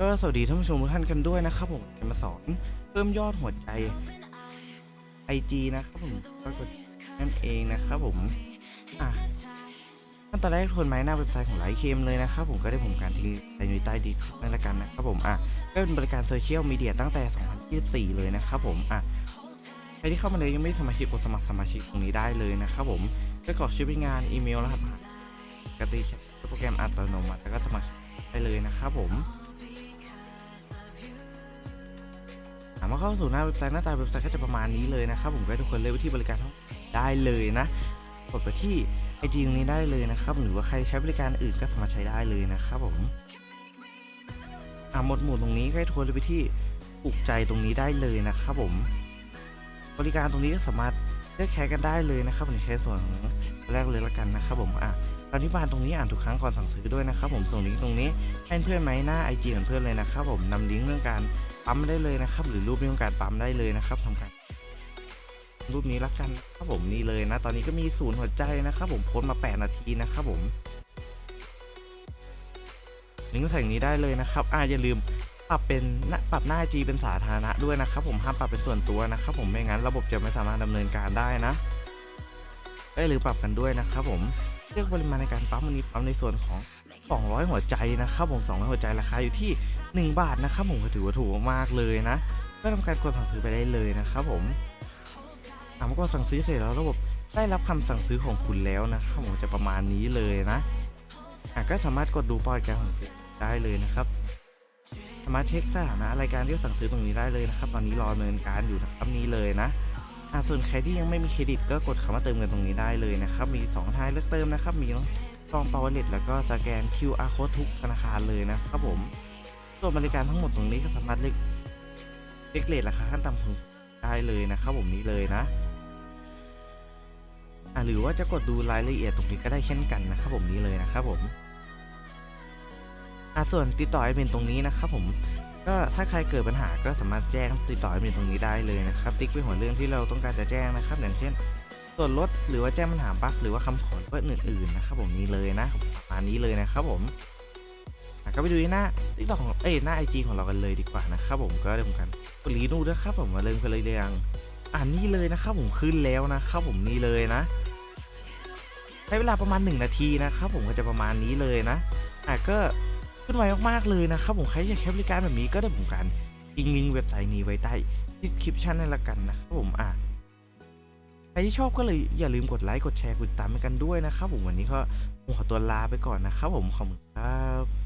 ก็สวัสดีท่านผู้ชมทุกท่านกันด้วยนะครับผมจะมาสอนเพิ่มยอดหัวใจ IG นะครับผมก็กดนั่นเองนะครับผมอะขั้นตอนแรกทวนไม้หน้าเว็บไซต์ของไลท์เคมเลยนะครับผมก็ได้ผมการทิ้งในอยู่ใต้ดีนั่นละกันนะครับผมอะก็เป็นบริการโซเชียลมีเดียตั้งแต่ 2024 เลยนะครับผมอะใครที่เข้ามาเลยยังไม่สมาชิกกดสมัครสมาชิกตรงนี้ได้เลยนะครับผมก็กรอกชื่อเป็นงานอีเมลรหัสผ่านกติใช้โปรแกรมอัตโนมัติแล้วก็สมัครได้เลยนะครับผมามว่าเข้าสู่หน้าเว็บไซต์หน้าตาเว็บไซต์ก็จะประมาณนี้เลยนะครับผมก็ให้ทุกคนเลือกวิธีบริการได้เลยนะกดไปที่ไอจีตรงนี้ได้เลยนะครับหรือว่าใครใช้บริการอื่นก็สามารถใช้ได้เลยนะครับผมอ่าหมดหมู่ตรงนี้ก็ให้ทุกคนเลือกไปที่ปลุกใจตรงนี้ได้เลยนะครับผม บริการตรงนี้ก็สามารถเลือกแชร์กันได้เลยนะครับผมใช้ส่วนของ แรกเลยละกันนะครับผมอะตอนที่บานตรงนี้อ่านทุกครั้งก่อนสั่งซื้อด้วยนะครับผมส่งลิงก์ตรงนี้ให้เพื่อนไหมหน้าไอจีของเพื่อนเลยนะครับผมนำลิงก์เรื่องการปั๊มได้เลยนะครับ หรือรูปนี้ต้องการปั๊มได้เลยนะครับทำการรูปนี้ละกันครับผมนี่เลยนะ ตอนนี้ก็มีศูนย์หัวใจนะครับผมโพสมา 8 นาทีนะครับผมลิงก์ใส่งนี้ได้เลยนะครับอ่าอย่าลืมปรับเป็นน้าปรับหน้าจีเป็นสาธารณะด้วยนะครับผมห้ามปรับเป็นส่วนตัวนะครับผมไม่งั้นระบบจะไม่สามารถดำเนินการได้นะ ก็อย่าลืมปรับกันด้วยนะครับผมเลือกปริมาณในการปั๊มวันนี้ปั๊มในส่วนของ 200 หัวใจนะครับผม 200 หัวใจราคาอยู่ที่ 1 บาทนะครับผมก็ถือว่าถูกมากเลยนะ ก็ทำการกดสั่งซื้อไปได้เลยนะครับผมถามว่ากดสั่งซื้อเสร็จแล้วระบบได้รับคำสั่งซื้อของคุณแล้วนะครับผมจะประมาณนี้เลยนะอะก็สามารถกดดูปอยการสั่งซื้อได้เลยนะครับสามารถเช็คสถานะรายการที่สั่งซื้อตรงนี้ได้เลยนะครับ ตอนนี้รอเนินการอยู่นะครับนี้เลยนะ อะส่วนใครที่ยังไม่มีเครดิตก็กดคำว่าเติมเงินตรงนี้ได้เลยนะครับ มี2ทางเลือกเติมนะครับ มีซองปาวเล็ตแล้วก็สแกน QR code ทุกธนาคารเลยนะครับผม ส่วนบริการทั้งหมดตรงนี้ก็สามารถเลือกเลือกเลทราคาขั้นต่ำสุดได้เลยนะครับผมนี้เลยนะอะหรือว่าจะกดดูรายละเอียดตรงนี้ก็ได้เช่นกันนะครับผมนี้เลยนะครับผม อะส่วนติดต่อแอดมินตรงนี้นะครับผมก็ถ้าใครเกิดปัญหาก็สามารถแจ้งติดต่อแอดมินตรงนี้ได้เลยนะครับ ติ๊กไปหัวเรื่องที่เราต้องการจะแจ้งนะครับ อย่างเช่นส่วนลดหรือว่าแจ้งปัญหาบั๊กหรือว่าคำขอเพื่ออื่นๆนะครับผมนี้เลยนะมานี้เลยนะครับผมอะก็ไปดูที่หน้าติ๊กต็อกของเอ้ยหน้าไอจีของเรากันเลยดีกว่านะครับผมก็เริ่มกันกดรีดูด้วยครับผมมาเริ่มกันเลยเรียงอ่านี่เลยนะครับผมขึ้นแล้วนะครับผมนี่เลยนะใช้เวลาประมาณ 1 นาทีนะครับผมก็จะประมาณนี้เลยนะอะก็ ขึ้นไวมากๆเลยนะครับผมใครอยากใช้บริการแบบนี้ก็ได้ผมกันยิงลิงเว็บไซต์นี้ไว้ใต้ดีสคริปชันนั่นละกันนะครับผมอะใครที่ชอบก็เลยอย่าลืมกดไลค์กดแชร์กดติดตามให้กันด้วยนะครับผมวันนี้ก็ผมขอตัวลาไปก่อนนะครับผมขอบคุณครับ